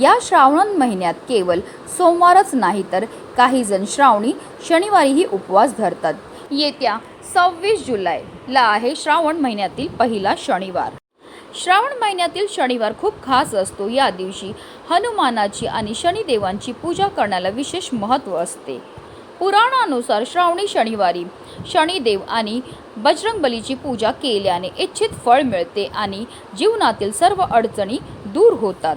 या श्रावण महिन्यात केवळ सोमवारच नाही तर काही जण श्रावणी शनिवारीही उपवास धरतात. येत्या सव्वीस जुलैला आहे श्रावण महिन्यातील पहिला शनिवार. श्रावण महिन्यातील शनिवार खूप खास असतो. या दिवशी हनुमानाची आणि शनिदेवांची पूजा करण्याला विशेष महत्त्व असते. पुराणानुसार श्रावणी शनिवारी शनिदेव आणि बजरंगबलीची पूजा केल्याने इच्छित फळ मिळते आणि जीवनातील सर्व अडचणी दूर होतात.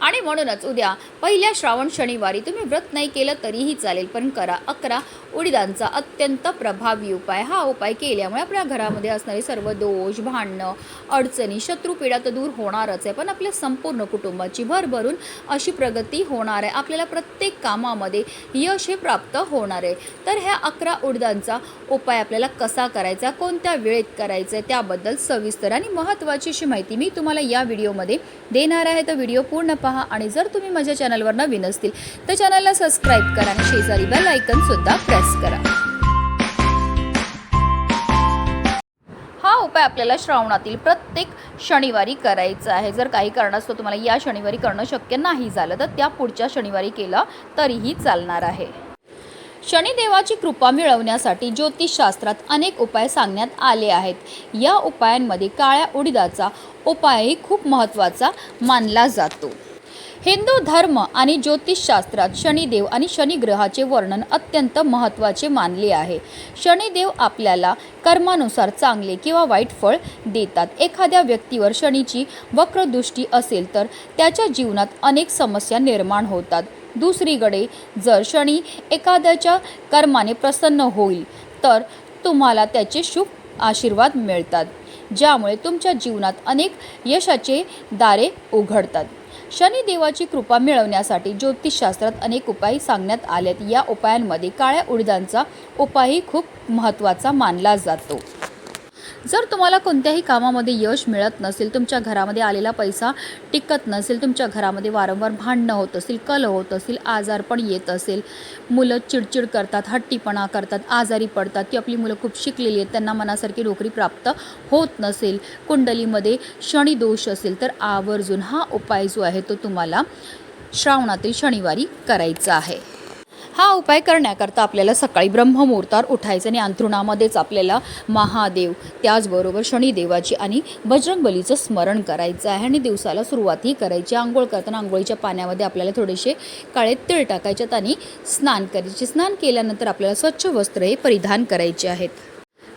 आणि म्हणूनच उद्या पहिल्या श्रावण शनिवारी तुम्ही व्रत नाही केलं तरीही चालेल पण करा. अकरा उडिदांचा अत्यंत प्रभावी उपाय. हा उपाय केल्यामुळे आपल्या घरामध्ये असणारे सर्व दोष भांडणं अडचणी शत्रुपीडा तर दूर होणारच आहे पण आपल्या संपूर्ण कुटुंबाची भरभरून अशी प्रगती होणार आहे. आपल्याला प्रत्येक कामामध्ये यश हे प्राप्त होणार आहे. तर ह्या अकरा उडदांचा उपाय आपल्याला कसा करायचा कोणत्या वेळेत करायचा आहे त्याबद्दल सविस्तर आणि महत्त्वाची अशी माहिती मी तुम्हाला या व्हिडिओमध्ये देणार आहे. तर व्हिडिओ पूर्ण पहा आणि जर तुम्ही माझ्या चॅनलवर नवीन असतील तर चॅनलला सबस्क्राईब करा आणि शेजारी बेल आयकन सुद्धा प्रेस करा. हा उपाय आपल्याला श्रावणातील प्रत्येक शनिवारी करायचा आहे. जर काही कारणास्तव तुम्हाला या शनिवारी करणं शक्य नाही झालं तर त्या पुढच्या शनिवारी केलं तरीही चालणार आहे. शनिदेवाची कृपा मिळवण्यासाठी ज्योतिषशास्त्रात अनेक उपाय सांगण्यात आले आहेत. या उपायांमध्ये काळ्या उडीदाचा उपायही खूप महत्त्वाचा मानला जातो. हिंदू धर्म आणि ज्योतिषशास्त्रात शनिदेव आणि शनिग्रहाचे वर्णन अत्यंत महत्त्वाचे मानले आहे. शनिदेव आपल्याला कर्मानुसार चांगले किंवा वाईट फळ देतात. एखाद्या व्यक्तीवर शनीची वक्रदृष्टी असेल तर त्याच्या जीवनात अनेक समस्या निर्माण होतात. दुसरीकडे जर शनी एखाद्याच्या कर्माने प्रसन्न होईल तर तुम्हाला त्याचे शुभ आशीर्वाद मिळतात ज्यामुळे तुमच्या जीवनात अनेक यशाचे दारे उघडतात. शनिदेवाची कृपा मिळवण्यासाठी ज्योतिषशास्त्रात अनेक उपाय सांगण्यात आलेत. या उपायांमध्ये काळ्या उडदांचा उपायही खूप महत्त्वाचा मानला जातो. जर तुम्हाला कोणत्याही कामामध्ये यश मिळत नसेल तुमच्या घरामध्ये आलेला पैसा टिकत नसेल तुमच्या घरामध्ये वारंवार भांडणं होत असेल कल होत असेल आजार पण येत असेल मुलं चिडचिड करतात हट्टीपणा करतात आजारी पडतात की आपली मुलं खूप शिकलेली आहेत त्यांना मनासारखी नोकरी प्राप्त होत नसेल कुंडलीमध्ये शनी दोष असेल तर आवर्जून हा उपाय जो आहे तो तुम्हाला श्रावणातील शनिवारी करायचा आहे. हा उपाय करण्याकरता आपल्याला सकाळी ब्रह्ममुहूर्तावर उठायचं आणि अंथरुणामध्येच आपल्याला महादेव त्याचबरोबर शनिदेवाची आणि बजरंगबलीचं स्मरण करायचं आहे. आणि दिवसाला सुरुवातही करायची. आंघोळ करताना आंघोळीच्या पाण्यामध्ये आपल्याला थोडेसे काळे तिळ टाकायच्यात आणि स्नान करायचे. स्नान केल्यानंतर आपल्याला स्वच्छ वस्त्र हे परिधान करायचे आहेत.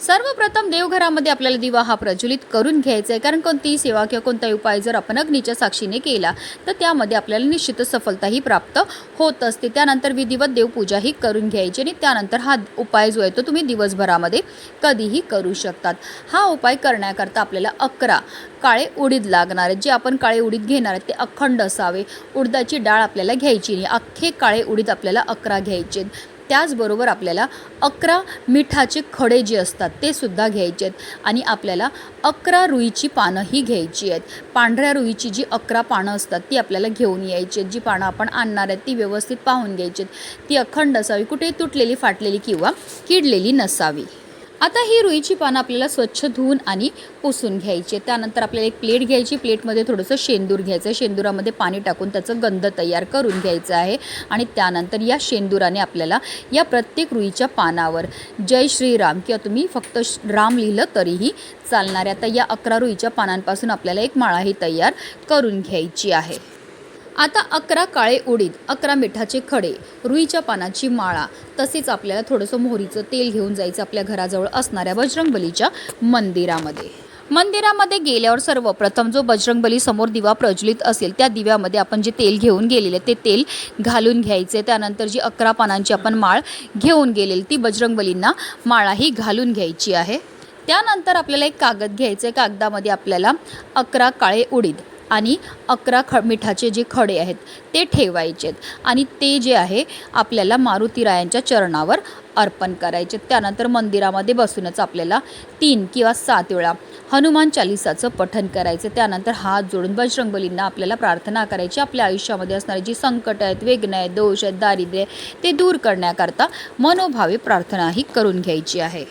सर्वप्रथम देवघरामध्ये आपल्याला दिवा हा प्रज्वलित करून घ्यायचा आहे. कारण कोणतीही सेवा किंवा कोणताही उपाय जर आपण अग्नीच्या साक्षीने केला तर त्यामध्ये आपल्याला निश्चितच सफलताही प्राप्त होत असते. त्यानंतर विधिवत देवपूजाही करून घ्यायची आणि त्यानंतर हा उपाय जो आहे तो तुम्ही दिवसभरामध्ये कधीही करू शकतात. हा उपाय करण्याकरता आपल्याला अकरा काळे उडीद लागणार आहेत. जे आपण काळे उडीद घेणार आहेत ते अखंड असावे. उडदाची डाळ आपल्याला घ्यायची नाही. अख्खे काळे उडीद आपल्याला अकरा घ्यायचे आहेत. त्याचबरोबर आपल्याला अकरा मिठाचे खडे जे असतात ते सुद्धा घ्यायचे आहेत. आणि आपल्याला अकरा रुईची पानं ही घ्यायची आहेत. पांढऱ्या रुईची जी अकरा पानं असतात ती आपल्याला घेऊन यायची आहेत. जी पानं आपण आणणार आहेत ती व्यवस्थित पाहून घ्यायची आहेत. ती अखंड असावी कुठे तुटलेली फाटलेली किंवा किडलेली नसावी. आता ही रुईची पानं आपल्याला स्वच्छ धुवून आणि पुसून घ्यायची त्यानंतर आपल्याला एक प्लेट घ्यायची. प्लेटमध्ये थोडंसं शेंदूर घ्यायचं आहे. शेंदुरामध्ये पाणी टाकून त्याचं गंध तयार करून घ्यायचं आहे. आणि त्यानंतर या शेंदुराने आपल्याला या प्रत्येक रुईच्या पानावर जय श्रीराम किंवा तुम्ही फक्त राम लिहिलं तरीही चालणार आहे आता या अकरा रुईच्या पानांपासून आपल्याला एक माळाही तयार करून घ्यायची आहे. आता अकरा काळे उडीद अकरा मिठाचे खडे रुईच्या पानाची माळा तसेच आपल्याला थोडंसं मोहरीचं तेल घेऊन जायचं आपल्या घराजवळ असणाऱ्या बजरंगबलीच्या मंदिरामध्ये. मंदिरामध्ये गेल्यावर सर्वप्रथम जो बजरंगबली समोर दिवा प्रज्वलित असेल त्या दिव्यामध्ये आपण जे तेल घेऊन गेलेले ते तेल घालून घ्यायचे. त्यानंतर जी अकरा पानांची आपण माळ घेऊन गेलेली ती बजरंगबलींना माळाही घालून घ्यायची आहे. त्यानंतर आपल्याला एक कागद घ्यायचं आहे कागदामध्ये आपल्याला अकरा काळे उडीद आणि अकरा ख मिठाचे जे खडे आहेत ते ठेवायचे आहेत. आणि ते जे आहे आपल्याला मारुतीरायांच्या चरणावर अर्पण करायचे त्यानंतर मंदिरामध्ये बसूनच आपल्याला तीन किंवा सात वेळा हनुमान चालिसाचं पठन करायचं त्यानंतर हात जोडून बजरंगबलींना आपल्याला प्रार्थना करायची आपल्या आयुष्यामध्ये असणारी जी संकट आहेत वेगणं आहेत दोष आहेत दारिद्र्य ते दूर करण्याकरता मनोभावे प्रार्थनाही करून घ्यायची आहे.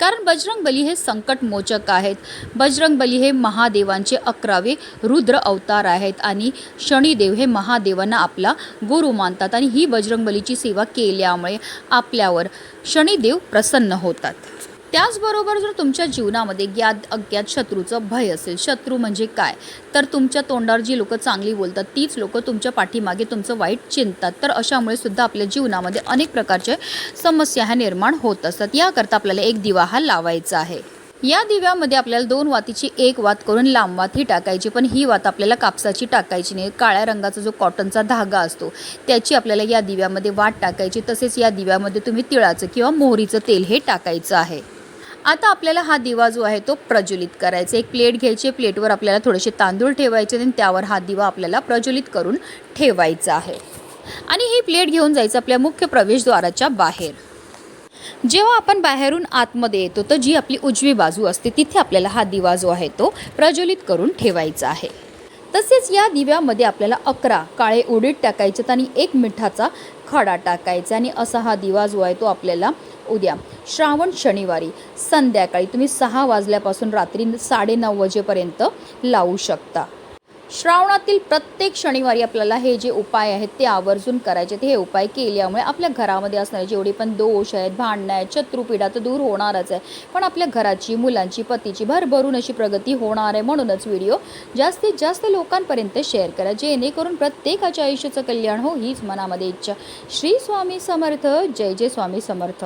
कारण बजरंगबली हे संकटमोचक आहेत. बजरंगबली हे महादेवांचे अकरावे रुद्र अवतार आहेत आणि शनिदेव हे महादेवांना आपला गुरु मानतात आणि ही बजरंगबलीची सेवा केल्यामुळे आपल्यावर शनिदेव प्रसन्न होतात. त्याचबरोबर जर तुमच्या जीवनामध्ये ज्ञात अज्ञात शत्रूचं भय असेल शत्रू म्हणजे काय? तर तुमच्या तोंडावर जी लोकं चांगली बोलतात तीच लोकं तुमच्या पाठीमागे तुमचं वाईट चिंतात तर अशामुळे सुद्धा आपल्या जीवनामध्ये अनेक प्रकारचे समस्या ह्या निर्माण होत असतात. याकरता आपल्याला एक दिवा हा लावायचा आहे. या दिव्यामध्ये आपल्याला दोन वातीची एक वात करून लांब वात ही टाकायची पण ही वात आपल्याला कापसाची टाकायची नाही. काळ्या रंगाचा जो कॉटनचा धागा असतो त्याची आपल्याला या दिव्यामध्ये वाट टाकायची. तसेच या दिव्यामध्ये तुम्ही तिळाचं किंवा मोहरीचं तेल हे टाकायचं आहे. आता आपल्याला हा दिवा जो आहे तो प्रज्वलित करायचा एक प्लेट घ्यायची प्लेटवर आपल्याला थोडेसे तांदूळ ठेवायचे आणि त्यावर हा दिवा आपल्याला प्रज्वलित करून ठेवायचा आहे. आणि ही प्लेट घेऊन जायचं आपल्या मुख्य प्रवेशद्वाराच्या बाहेर. जेव्हा आपण बाहेरून आतमध्ये येतो तर जी आपली उजवी बाजू असते तिथे आपल्याला हा दिवा जो आहे तो प्रज्वलित करून ठेवायचा आहे. तसेच या दिव्यामध्ये आपल्याला अकरा काळे उडीद टाकायचे आणि एक मिठाचा खडा टाकायचा आणि असा हा दिवा जो आहे तो आपल्याला उद्या. श्रावण शनिवारी संध्याकाळी तुम्ही सहा वाजल्यापासून रात्री साडेनऊ वाजेपर्यंत लावू शकता. श्रावणातील प्रत्येक शनिवारी आपल्याला हे जे उपाय आहेत ते आवर्जून करायचे हे उपाय केल्यामुळे आपल्या घरामध्ये असणारे जेवढे पण दोष आहेत भांडणं आहेत शत्रुपीडा तर दूर होणारच आहे. पण आपल्या घराची मुलांची पतीची भरभरून अशी प्रगती होणार आहे म्हणूनच व्हिडिओ जास्तीत जास्त लोकांपर्यंत शेअर करा. जेणेकरून प्रत्येकाच्या आयुष्याचं कल्याण हो हीच मनामध्ये इच्छा. श्री स्वामी समर्थ. जय जय स्वामी समर्थ.